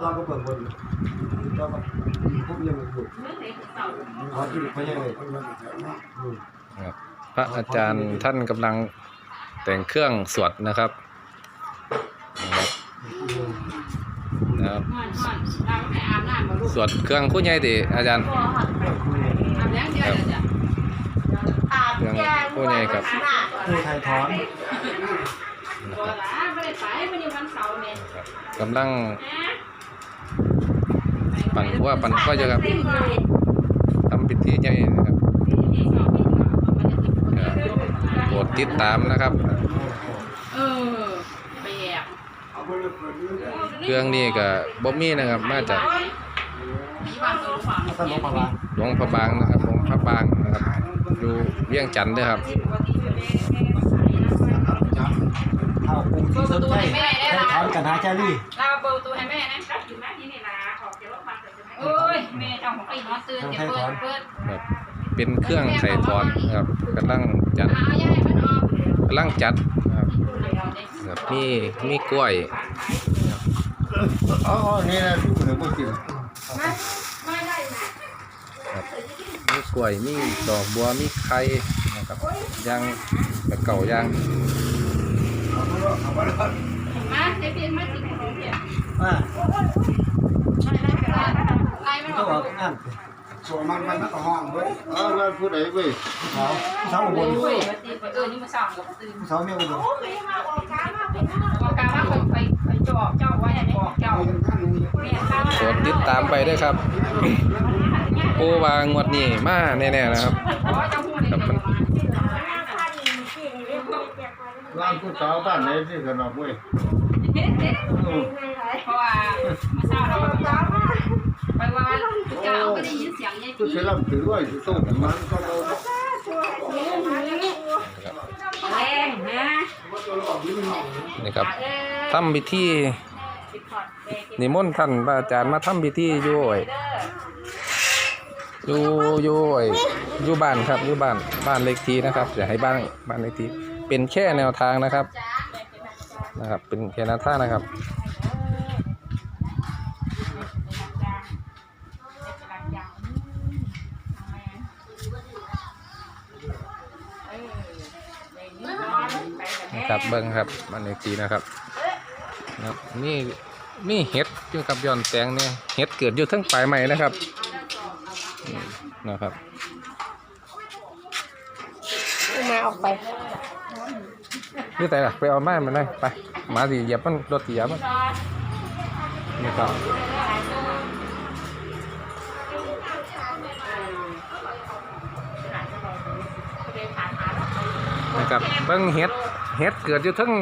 ตอนก็เปิดบนตอนก็พวกยังอยู่ขอที่เขายังเลยอืมครับพระอาจารย์ท่านกำลังแต่งเครื่องสวดนะครับนะครับนะครับห่อนห่อนเราไปอาบน้ำมาลูกสวดเครื่องคู่ใหญ่ดิอาจารย์อาบแล้วเดียวเดี๋ยวจะเครื่องคู่ใหญ่ครับผู้ไทยถอนบ่ละไม่ได้ไปมันอยู่วันเสาร์เนี่ยกำลัง ปั่นว่าปั่นก็จะครับทำพิธีใหญ่นะครับครับโปรดติดตามนะครับเออแบบเครื่องนี้ก็บ่มีนะครับ มาจากมีบางตัวฝังท่านหลวงพ่อมาหลวงพระบางนะครับหลวงพระบางนะครับอยู่เวียงจันทร์ด้วยครับข้าวกุ้งที่สนใจไทยถอนกันหาแครี่เราเปิดประตูให้แม่นะรับอยู่แม่ที่นี่นะขอบเดี๋ยวฟังโอ้ยแม่เจ้าของไอ้น้องตื่นเดี๋ยวเปิดเปิดครับเป็นเครื่องไถ่ทอนนะครับกำลังจัดเอาย่าให้มันออกกำลังจัดนะครับครับมีมีกล้วยอ๋อนี่นะที่เหลือพวกกินครับมีกล้วยมีดอกบัวมีไข่นะครับย่างแบบเก่าย่างมาเดี๋ยวพี่มาติดของเนี่ยอ่า ไล่มัน ก็องานส่วนมันมันก็ห้องเว้ยเออแล้วผู้ใดเว้ยเขาเช้าอุบลโอ้ยเออนี่มาสั่งกับตื่นเช้าเมียอุบลบอกกาว่ามาคนไปไปจอบเจ้าไว้ให้บอกเจ้าแม่ข้าวโปรดติดตามไปด้วยครับปูวางงวดนี้มาแน่ๆนะครับอ๋อเจ้าพูดเลยร้านผู้สาวบ้านไหนที่ขนาดเว้ยเพราะว่ามาเศร้าเราไป ว่าเจ้าก็ได้ยินเสียงยายผู้พี่เสียลำถือไว้ที่ตู้มันก็เราแรงนะนี่ครับทำพิธีนิมนต์ท่านพระอาจารย์มาทำพิธีอยู่ไอ้อยู่อยู่ไอ้อยู่บ้านครับอยู่บ้านบ้านเลขที่นะครับอย่าให้บ้านบ้านเลขที่เป็นแค่แนวทางนะครับนะครับ เป็นแค่แนวทางนะครับ นะ ครับเบิ้งครับบ้านเลขที่นะครับนะครับนี่นี่เห็ดอยู่กับย้อนแสงเนี่ยเห็ดเกิดอยู่ทั้งปลายใหม่นะครับนี่นะครับมาออกไปนี่แต่ละไปเอาไม้มาเลยไปหมาสีเหยียบมันรถสีเหยียบมันนี่ครับนะครับเบิ้งเห็ด เห็ดเกิดอยู่ทั้ง